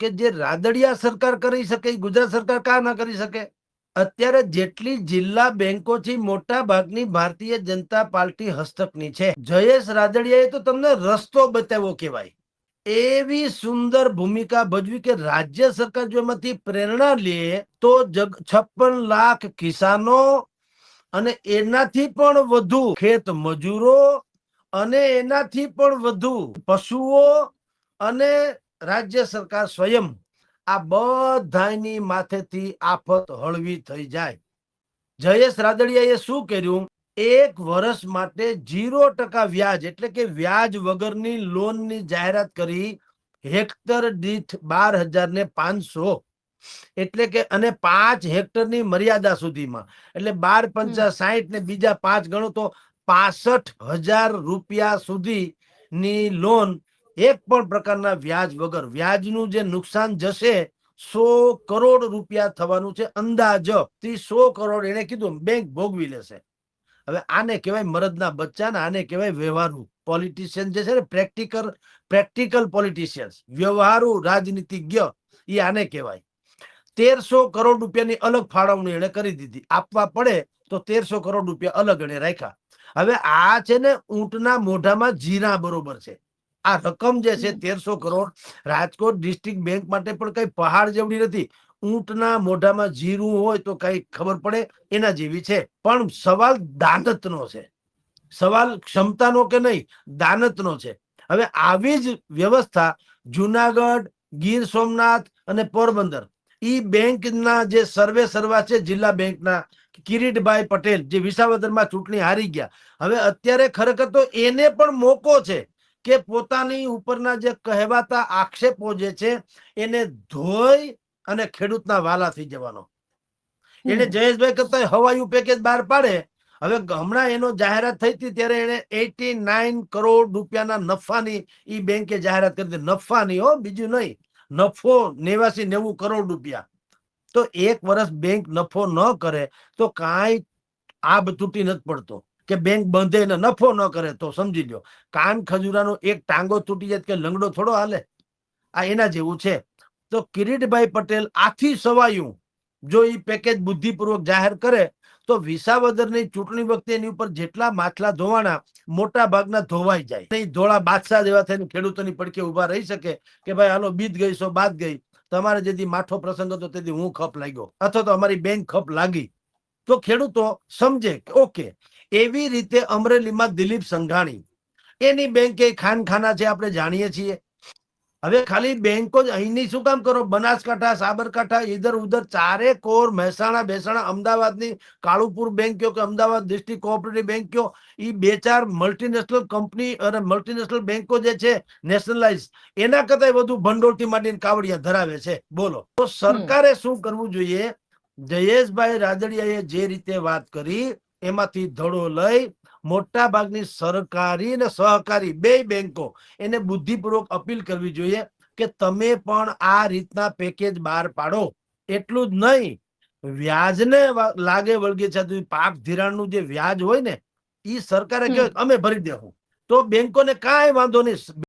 કે જે રાદડિયા સરકાર કરી શકે ગુજરાત સરકાર કા ના કરી શકે? અત્યારે જેટલી જિલ્લા બેંકો થી મોટા ભાગની ભારતીય જનતા પાર્ટી હસ્તકની છે. જયેશ રાદડિયાએ તો તમને રસ્તો બતાવ્યો કહેવાય. એવી સુંદર ભૂમિકા ભજવી કે રાજ્ય સરકાર જો એમાંથી પ્રેરણા લે, તો જગ છપ્પન લાખ કિસાનો અને એનાથી પણ વધુ ખેત મજૂરો અને એનાથી પણ વધુ પશુઓ અને રાજ્ય સરકાર સ્વયં આ બધાની માથેથી આફત હળવી થઈ જાય. જયેશ રાદડિયાએ શું કર્યું? એક વર્ષ માટે જીરો ટકા વ્યાજ એટલે કે વ્યાજ વગરની લોનની જાહેરાત કરી હેક્ટર દીઠ બાર હજાર ને પાંચસો એટલે કે અને પાંચ હેક્ટરની મર્યાદા સુધીમાં એટલે બાર પંચા સાહીઠ ને બીજા પાંચ ગણો તો પાસઠ હજાર રૂપિયા સુધીની લોન એક પણ પ્રકારના વ્યાજ વગર વ્યાજનું જે નુકસાન જશે, સો કરોડ રૂપિયા થવાનું છે અંદાજ. થી સો કરોડ એને કીધું બેંક ભોગવી લેશે. હવે આને કહેવાય મરદના બચ્ચા ને આને કહેવાય વ્યવહારુ પોલિટિશિયન જે છે ને પ્રેક્ટિકલ પ્રેક્ટિકલ પોલિટિશિયન્સ વ્યવહારુ રાજનીતિજ્ઞ એ આને કહેવાય. તેરસો કરોડ રૂપિયાની અલગ ફાળવણી એને કરી દીધી. આપવા પડે તો તેરસો કરોડ રૂપિયા અલગ એને રાખ્યા. હવે આ છે ને ઊંટના મોઢામાં જીરા બરોબર છે. આ રકમ જે છે તેરસો કરોડ રાજકોટ ડિસ્ટ્રિક્ટ બેંક માટે પણ કઈ પહાડ જેવડી નથી. ઊંટના મોઢામાં જીરું હોય તો કઈ ખબર પડે એના જેવી છે. પણ સવાલ દાનતનો છે. સવાલ ક્ષમતાનો કે નહીં? દાનતનો છે. હવે આવી જ વ્યવસ્થા જુનાગઢ, ગીર સોમનાથ અને પોરબંદર ઈ બેંકના જે સર્વે સર્વા છે જિલ્લા બેંકના કિરીટભાઈ પટેલ જે વિસાવદરમાં ચૂંટણી હારી ગયા. હવે અત્યારે ખરેખર તો એને પણ મોકો છે. કે પોતાની ઉપરના જે કહેવાતા આક્ષેપો જે છે એને ધોઈ અને ખેડૂતના વાલા થઈ જવાનો. એને જયેશભાઈ કરતા હવાયું પેકેજ બહાર પાડે. હવે હમણાં એનો જાહેરાત થઈ હતી ત્યારે એને એટી નાઇન કરોડ રૂપિયાના નફાની ઈ બેંકે જાહેરાત કરી હતી નફાની હો બીજું નહીં. નફો નેવાસી નેવું કરોડ રૂપિયા. તો એક વર્ષ બેંક નફો ન કરે તો કાંઈ આબ તૂટી નથી પડતો. કે બેંક બંધે ને નફો ન કરે તો સમજી લો કાન ખજૂરાનો એક ટાંગો તૂટી જાય કે લંગડો થોડો હાલે. આ એના જેવું છે. તો કિરીટભાઈ પટેલ આથી સવાયું જો એ પેકેજ બુદ્ધિપૂર્વક જાહેર કરે તો વિસાવદરની ચૂંટણી વખતે એની ઉપર જેટલા માછલા ધોવાના મોટા ભાગના ધોવાઈ જાય. ધોળા બાદશાહ જેવા થઈને ખેડૂતોની પડખે ઊભા રહી શકે કે ભાઈ હાલો બીત ગઈ સો બાદ ગઈ. તમારે જેથી માઠો પ્રસંગ હતો તેથી હું ખપ લાગ્યો. અથવા તો અમારી બેંક ખપ લાગી. તો ખેડૂતો સમજે ઓકે એવી રીતે અમરેલીમાં દિલીપ સંઘાણી. એની બેંકે ખાનખાના છે, આપણે જાણીએ છીએ. હવે ખાલી બેંકો જ અહીંની શું કામ કરો? બનાસકાંઠા, સાબરકાંઠા ઇધર ઉધર ચારે કોર મહેસાણા બેસાણા અમદાવાદની કાળુપુર બેંક કે અમદાવાદ ડિસ્ટ્રિક્ટ કોઓપરેટિવ બેંક કયો? એ બે ચાર મલ્ટીનેશનલ કંપની અને મલ્ટીનેશનલ બેંકો જે છે નેશનલાઇઝ એના કરતા વધુ ભંડોળથી માંડીને કાવડિયા ધરાવે છે. બોલો. તો સરકારે શું કરવું જોઈએ? જયેશભાઈ રાદડિયાએ જે રીતે વાત કરી એમાંથી ધડો લઈ મોટા ભાગની સરકારી અને સહકારી બે બેંકો એને બુદ્ધિપૂર્વક અપીલ કરવી જોઈએ કે તમે પણ આ રીતના પેકેજ બહાર પાડો. એટલું જ નહીં વ્યાજને લાગે વળગે છે પાક ધિરાણનું જે વ્યાજ હોય ને એ સરકારે. અમે ભરી દેવું તો બેંકોને કાંઈ વાંધો નહીં.